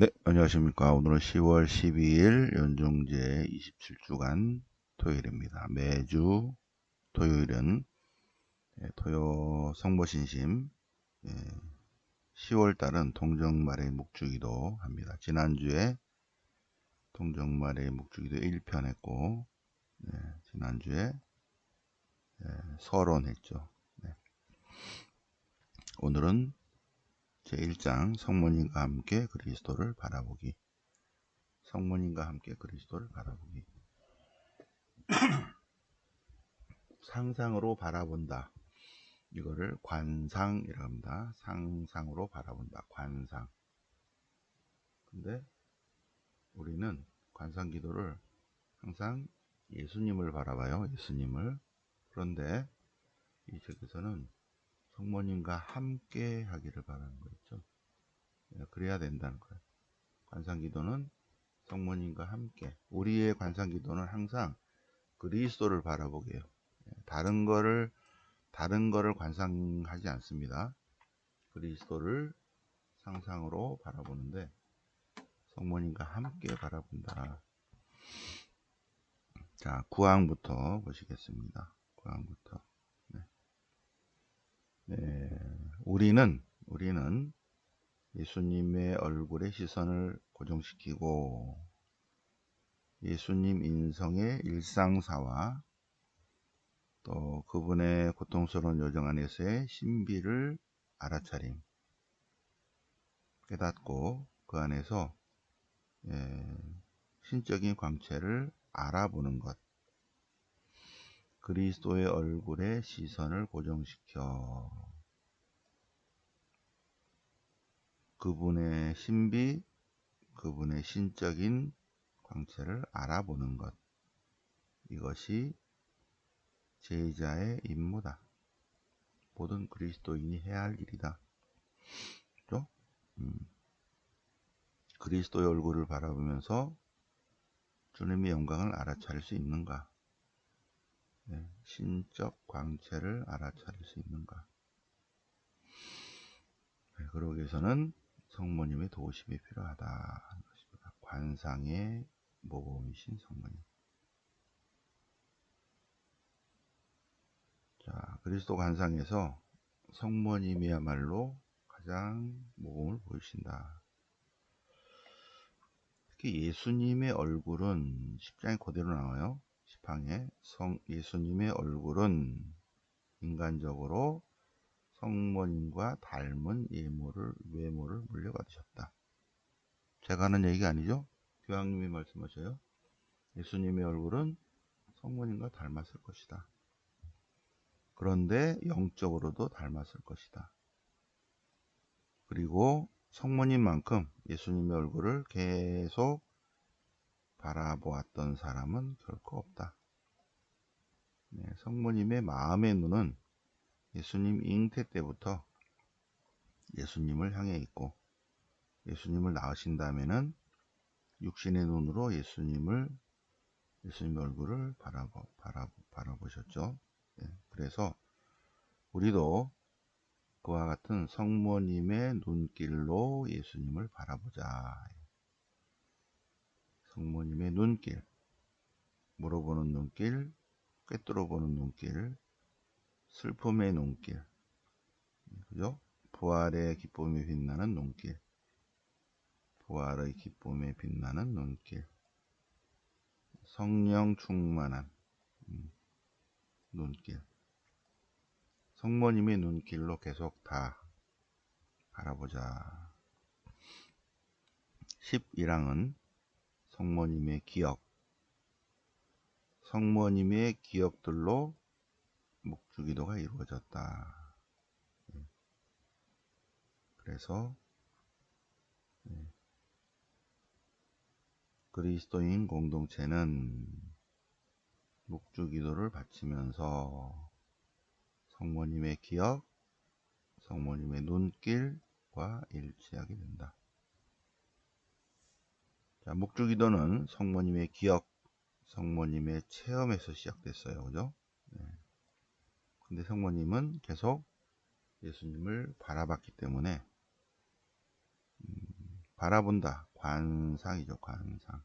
네, 안녕하십니까. 오늘은 10월 12일 연중제 27주간 토요일입니다. 매주 토요일은 예, 토요 성모신심 예, 10월 달은 동정말의 묵주기도 합니다. 지난주에 동정말의 묵주기도 1편 했고 예, 지난주에 예, 서론 했죠. 네. 오늘은 제1장 성모님과 함께 그리스도를 바라보기. 성모님과 함께 그리스도를 바라보기. 상상으로 바라본다. 이거를 관상이라고 합니다. 상상으로 바라본다. 관상. 근데 우리는 관상 기도를 항상 예수님을 바라봐요. 예수님을. 그런데 이 책에서는 성모님과 함께 하기를 바라는 거죠. 예, 그래야 된다는 거예요. 관상기도는 성모님과 함께. 우리의 관상기도는 항상 그리스도를 바라보게 해요. 예, 다른 거를, 다른 거를 관상하지 않습니다. 그리스도를 상상으로 바라보는데 성모님과 함께 바라본다. 자, 구항부터 보시겠습니다. 구항부터. 네, 우리는 우리는 예수님의 얼굴에 시선을 고정시키고 예수님 인성의 일상사와 또 그분의 고통스러운 여정 안에서의 신비를 알아차림 깨닫고 그 안에서 예, 신적인 광채를 알아보는 것 그리스도의 얼굴에 시선을 고정시켜 그분의 신비, 그분의 신적인 광채를 알아보는 것. 이것이 제자의 임무다. 모든 그리스도인이 해야 할 일이다. 그죠? 음. 그리스도의 얼굴을 바라보면서 주님의 영광을 알아차릴 수 있는가? 네, 신적 광채를 알아차릴 수 있는가? 네, 그러기 위해서는 성모님의 도우심이 필요하다. 것입니다. 관상의 모범이신 성모님. 자, 그리스도 관상에서 성모님이야말로 가장 모범을 보이신다. 특히 예수님의 얼굴은 십장에 그대로 나와요. 지팡에 성 예수님의 얼굴은 인간적으로 성모님과 닮은 예모를 외모를 물려받으셨다. 제가 하는 얘기가 아니죠. 교황님이 말씀하셔요. 예수님의 얼굴은 성모님과 닮았을 것이다. 그런데 영적으로도 닮았을 것이다. 그리고 성모님만큼 예수님의 얼굴을 계속 바라보았던 사람은 결코 없다. 네, 성모님의 마음의 눈은 예수님 잉태 때부터 예수님을 향해 있고 예수님을 낳으신 다음에는 육신의 눈으로 예수님을 예수님 얼굴을 바라보, 바라보, 바라보셨죠. 네, 그래서 우리도 그와 같은 성모님의 눈길로 예수님을 바라보자. 성모님의 눈길, 물어보는 눈길, 꿰뚫어보는 눈길, 슬픔의 눈길, 그죠? 부활의 기쁨이 빛나는 눈길, 부활의 기쁨에 빛나는 눈길, 성령 충만한 음, 눈길, 성모님의 눈길로 계속 다 바라보자. 11항은 성모님의 기억, 성모님의 기억들로 묵주기도가 이루어졌다. 예. 그래서 예. 그리스도인 공동체는 묵주기도를 바치면서 성모님의 기억, 성모님의 눈길과 일치하게 된다. 자, 묵주기도는 성모님의 기억, 성모님의 체험에서 시작됐어요. 그죠? 네. 근데 성모님은 계속 예수님을 바라봤기 때문에 음, 바라본다, 관상이죠. 관상.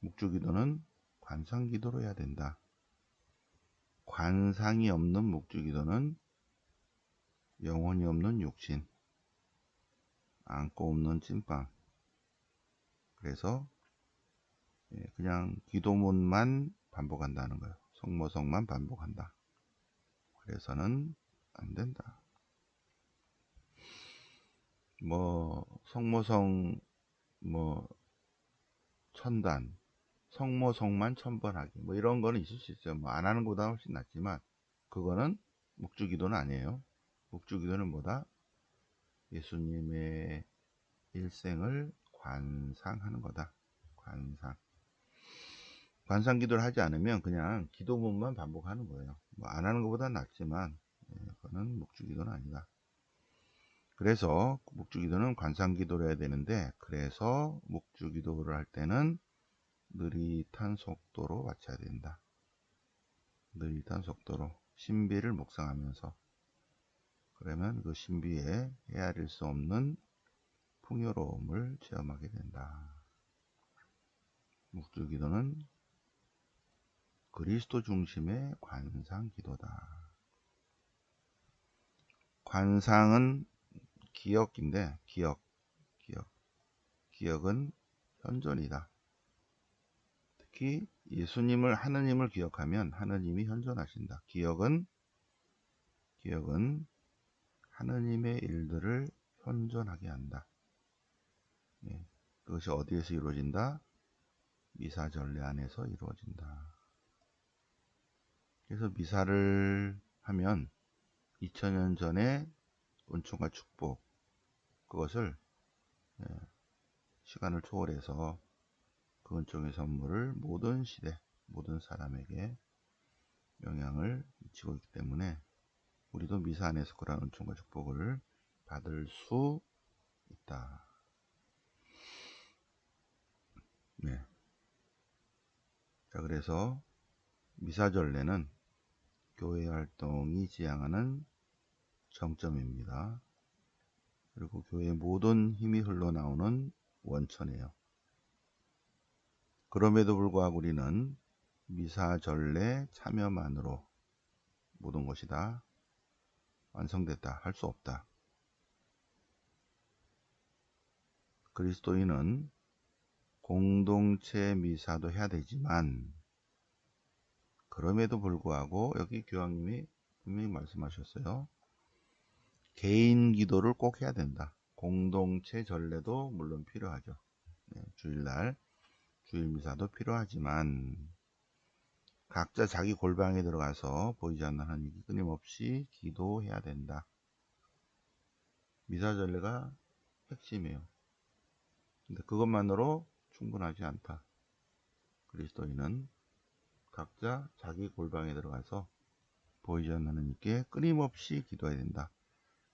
묵주기도는 관상기도로 해야 된다. 관상이 없는 묵주기도는 영혼이 없는 육신, 안고 없는 찐빵. 그래서 예, 그냥 기도문만 반복한다는 거예요. 성모성만 반복한다. 그래서는 안 된다. 뭐 성모성 뭐 천단 성모성만 천번하기 뭐 이런 거는 있을 수 있어요. 뭐 안 하는 것보다 훨씬 낫지만 그거는 묵주기도는 아니에요. 묵주기도는 뭐다? 예수님의 일생을 관상하는 거다. 관상. 관상 기도를 하지 않으면 그냥 기도문만 반복하는 거예요. 뭐 안 하는 것보다 낫지만 예, 그거는 묵주기도는 아니다. 그래서 묵주기도는 관상 기도를 해야 되는데 그래서 묵주기도를 할 때는 느릿한 속도로 맞춰야 된다. 느릿한 속도로 신비를 묵상하면서 그러면 그 신비에 헤아릴 수 없는 풍요로움을 체험하게 된다. 묵주기도는 그리스도 중심의 관상 기도다. 관상은 기억인데 기억, 기억, 기억은 현존이다. 특히 예수님을 하느님을 기억하면 하느님이 현존하신다. 기억은 기억은 하느님의 일들을 현존하게 한다. 예, 그것이 어디에서 이루어진다? 미사전례 안에서 이루어진다. 그래서 미사를 하면 2000년 전에 은총과 축복 그것을 예, 시간을 초월해서 그 은총의 선물을 모든 시대 모든 사람에게 영향을 미치고 있기 때문에 우리도 미사 안에서 그러한 은총과 축복을 받을 수 있다. 네. 자, 그래서 미사전례는 교회 활동이 지향하는 정점입니다. 그리고 교회의 모든 힘이 흘러나오는 원천이에요. 그럼에도 불구하고 우리는 미사 전례 참여만으로 모든 것이 다 완성됐다 할 수 없다. 그리스도인은 공동체 미사도 해야 되지만 그럼에도 불구하고 여기 교황님이 분명히 말씀하셨어요. 개인 기도를 꼭 해야 된다. 공동체 전례도 물론 필요하죠. 네, 주일날 주일 미사도 필요하지만 각자 자기 골방에 들어가서 보이지 않는 하나님께 끊임없이 기도해야 된다. 미사 전례가 핵심이에요. 근데 그것만으로 충분하지 않다. 그리스도인은 각자 자기 골방에 들어가서 보이지 않는 하나님께 끊임없이 기도해야 된다.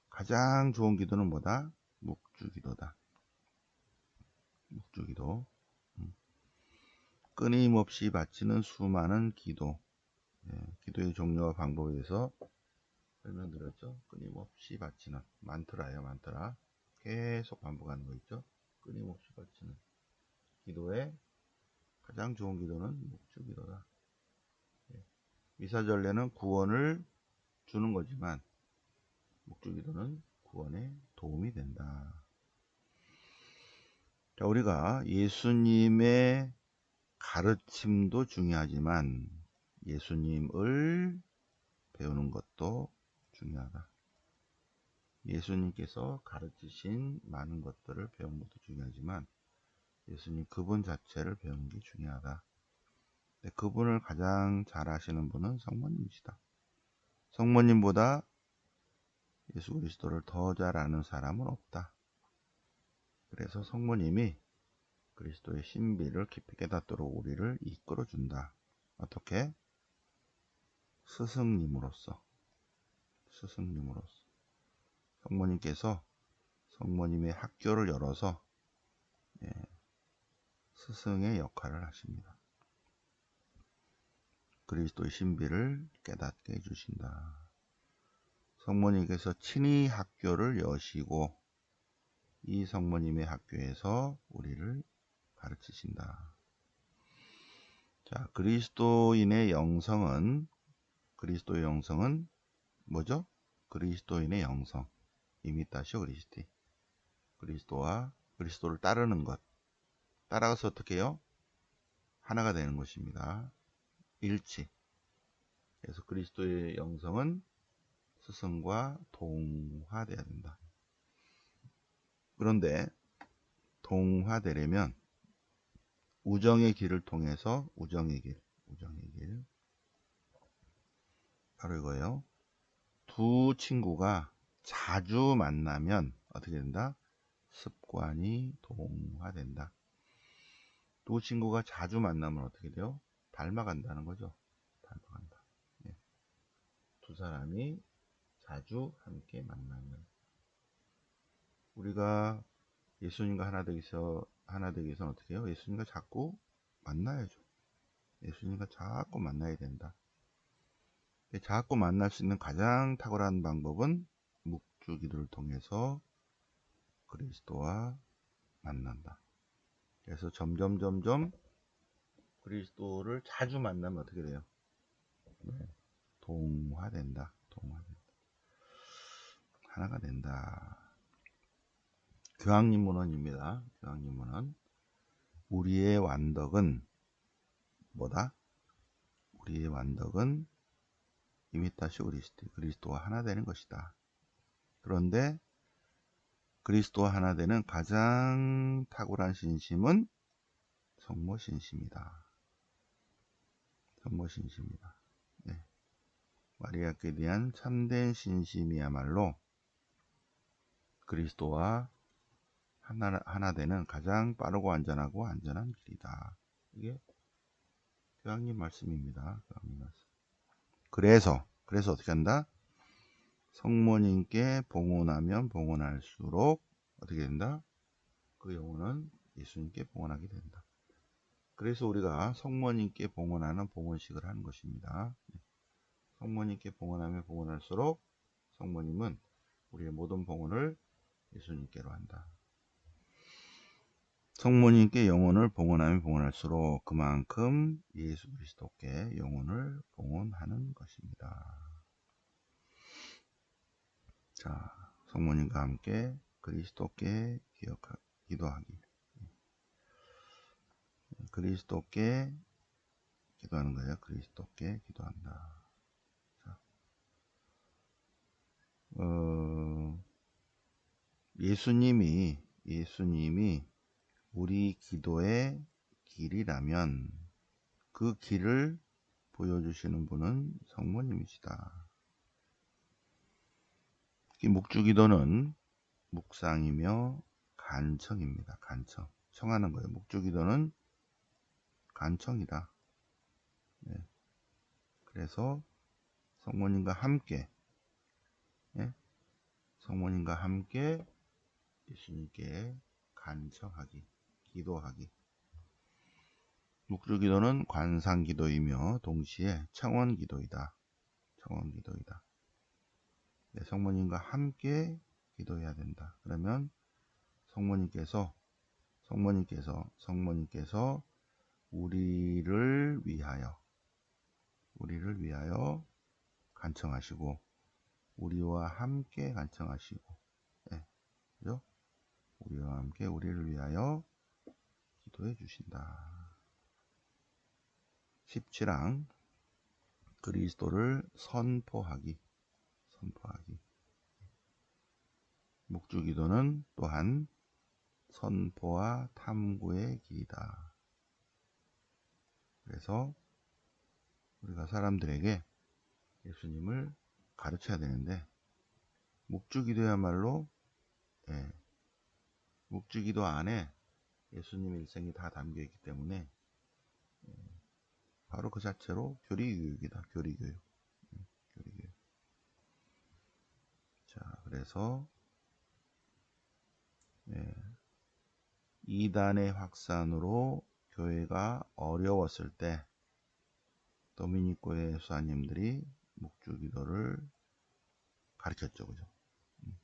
가장 좋은 기도는 뭐다? 묵주기도다. 묵주기도. 음. 끊임없이 바치는 수많은 기도. 예, 기도의 종류와 방법에 대해서 설명드렸죠. 끊임없이 바치는 만트라예요, 만트라. 계속 반복하는 거 있죠. 끊임없이 바치는 기도의 가장 좋은 기도는 묵주기도다. 예, 미사전례는 구원을 주는 거지만 목주기도는 구원에 도움이 된다. 자, 우리가 예수님의 가르침도 중요하지만 예수님을 배우는 것도 중요하다. 예수님께서 가르치신 많은 것들을 배우는 것도 중요하지만 예수님 그분 자체를 배우는 게 중요하다. 그분을 가장 잘 아시는 분은 성모님이시다. 성모님보다 예수 그리스도를 더 잘 아는 사람은 없다. 그래서 성모님이 그리스도의 신비를 깊이 깨닫도록 우리를 이끌어 준다. 어떻게? 스승님으로서. 스승님으로서. 성모님께서 성모님의 학교를 열어서 예, 스승의 역할을 하십니다. 그리스도의 신비를 깨닫게 해주신다. 성모님께서 친히 학교를 여시고 이 성모님의 학교에서 우리를 가르치신다. 자, 그리스도인의 영성은 그리스도의 영성은 뭐죠? 그리스도인의 영성. 이미타시오 그리스티. 그리스도와 그리스도를 따르는 것. 따라가서 어떻게 해요? 하나가 되는 것입니다. 일치. 그래서 그리스도의 영성은 스승과 동화되어야 된다. 그런데 동화되려면 우정의 길을 통해서 우정의 길, 우정의 길. 바로 이거예요. 두 친구가 자주 만나면 어떻게 된다? 습관이 동화된다. 두 친구가 자주 만나면 어떻게 돼요? 닮아간다는 거죠. 닮아간다. 네. 두 사람이 자주 함께 만나면 우리가 예수님과 하나 되기 위해서 하나 되기 위해서는 어떻게 해요? 예수님과 자꾸 만나야죠. 예수님과 자꾸 만나야 된다. 자꾸 만날 수 있는 가장 탁월한 방법은 묵주 기도를 통해서 그리스도와 만난다. 그래서 점점 점점 그리스도를 자주 만나면 어떻게 돼요? 네. 동화된다. 동화된다. 하나가 된다. 교황님 문헌입니다. 교황님 문헌. 우리의 완덕은 뭐다? 우리의 완덕은 이미타시 그리스도, 그리스도와 하나 되는 것이다. 그런데 그리스도와 하나 되는 가장 탁월한 신심은 성모 신심이다. 성모 신심이다. 네. 마리아께 대한 참된 신심이야말로 그리스도와 하나, 하나 되는 가장 빠르고 안전하고 안전한 길이다. 이게 교황님 말씀입니다. 교황님 말씀. 그래서 그래서 어떻게 한다? 성모님께 봉헌하면 봉헌할수록 어떻게 된다? 그 영혼은 예수님께 봉헌하게 된다. 그래서 우리가 성모님께 봉헌하는 봉헌식을 하는 것입니다. 성모님께 봉헌하면 봉헌할수록 성모님은 우리의 모든 봉헌을 예수님께로 한다. 성모님께 영혼을 봉헌하면 봉헌할수록 그만큼 예수 그리스도께 영혼을 봉헌하는 것입니다. 자, 성모님과 함께 그리스도께 기억하, 기도하기. 그리스도께 기도하는 거예요. 그리스도께 기도한다. 자, 어, 예수님이 예수님이 우리 기도의 길이라면 그 길을 보여주시는 분은 성모님이시다. 이 묵주기도는 묵상이며 간청입니다. 간청. 청하는 거예요. 묵주기도는 간청이다. 네. 그래서 성모님과 함께 네? 성모님과 함께 예수님께 간청하기. 기도하기. 묵주 기도는 관상 기도이며 동시에 청원 기도이다. 청원 기도이다. 네, 성모님과 함께 기도해야 된다. 그러면 성모님께서 성모님께서 성모님께서 우리를 위하여 우리를 위하여 간청하시고 우리와 함께 간청하시고 네, 그죠? 우리와 함께 우리를 위하여 기도해 주신다. 17항 그리스도를 선포하기 선포하기 목주기도는 또한 선포와 탐구의 길이다. 그래서 우리가 사람들에게 예수님을 가르쳐야 되는데 목주기도야말로 예, 목주기도 안에 예수님 일생이 다 담겨 있기 때문에 예, 바로 그 자체로 교리교육이다. 교리교육. 예, 교리교육. 자, 그래서 예, 이단의 확산으로 교회가 어려웠을 때 도미니코의 수사님들이 묵주기도를 가르쳤죠. 그죠? 음.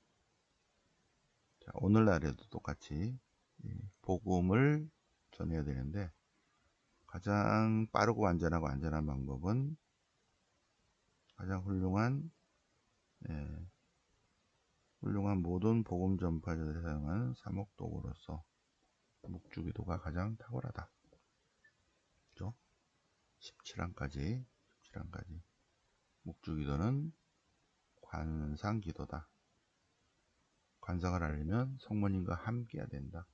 자, 오늘날에도 똑같이 복음을 전해야 되는데 가장 빠르고 안전하고 안전한 방법은 가장 훌륭한 예, 훌륭한 모든 복음 전파자들이 사용하는 사목도구로서 묵주기도가 가장 탁월하다. 그죠? 17항까지 17항까지 묵주기도는 관상기도다. 관상을 하려면 성모님과 함께 해야 된다.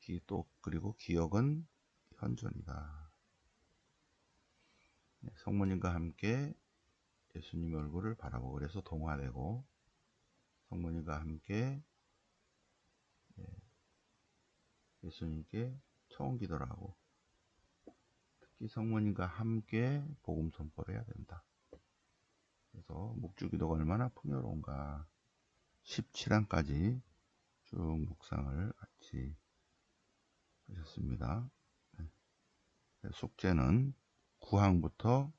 기, 또 그리고 기억은 현존이다. 네, 성모님과 함께 예수님 얼굴을 바라보고 그래서 동화되고 성모님과 함께 예, 예수님께 처음 기도를 하고 성모님과 함께 복음 선포를 해야 된다. 그래서 묵주기도가 얼마나 풍요로운가 17항까지 쭉 묵상을 같이 하셨습니다. 네. 숙제는 9항부터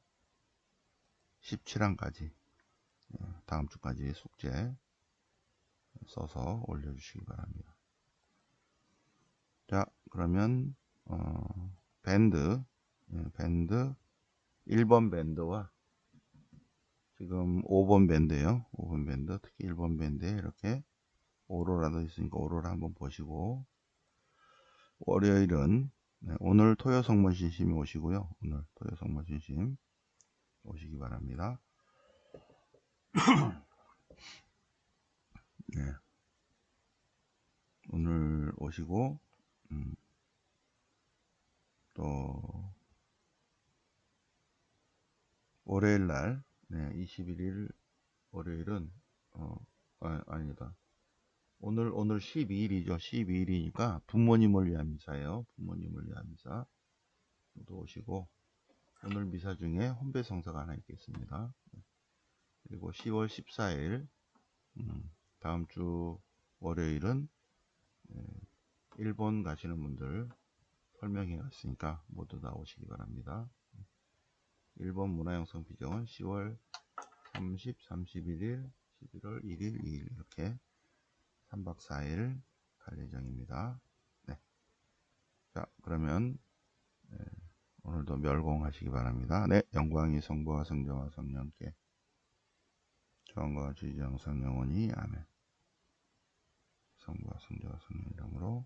17항까지 다음 주까지 숙제 써서 올려주시기 바랍니다. 자 그러면 어, 밴드 예, 밴드. 1번 밴드와 지금 5번 밴드에요. 5번 밴드. 특히 1번 밴드에 이렇게 오로라도 있으니까 오로라 한번 보시고. 월요일은 네, 오늘 토요 성문 신심이 오시고요. 오늘 토요 성문 신심 오시기 바랍니다. 네. 오늘 오시고 음, 또 월요일 날 네, 21일 월요일은 어 아, 아니다. 오늘 오늘 12일이죠. 12일이니까 부모님을 위한 미사예요. 부모님을 위한 미사. 또 오시고 오늘 미사 중에 혼배 성사가 하나 있겠습니다. 그리고 10월 14일 음, 다음 주 월요일은 예, 일본 가시는 분들 설명해 갔으니까 모두 다 오시기 바랍니다. 일본 문화영성 비정은 10월 30, 31일, 11월 1일, 2일 이렇게 3박 4일 갈 예정입니다. 네. 자 그러면 네, 오늘도 멸공하시기 바랍니다. 네, 영광이 성부와 성자와 성령께 주의 영상 영원히 아멘. 성부와 성자와 성령 이름으로.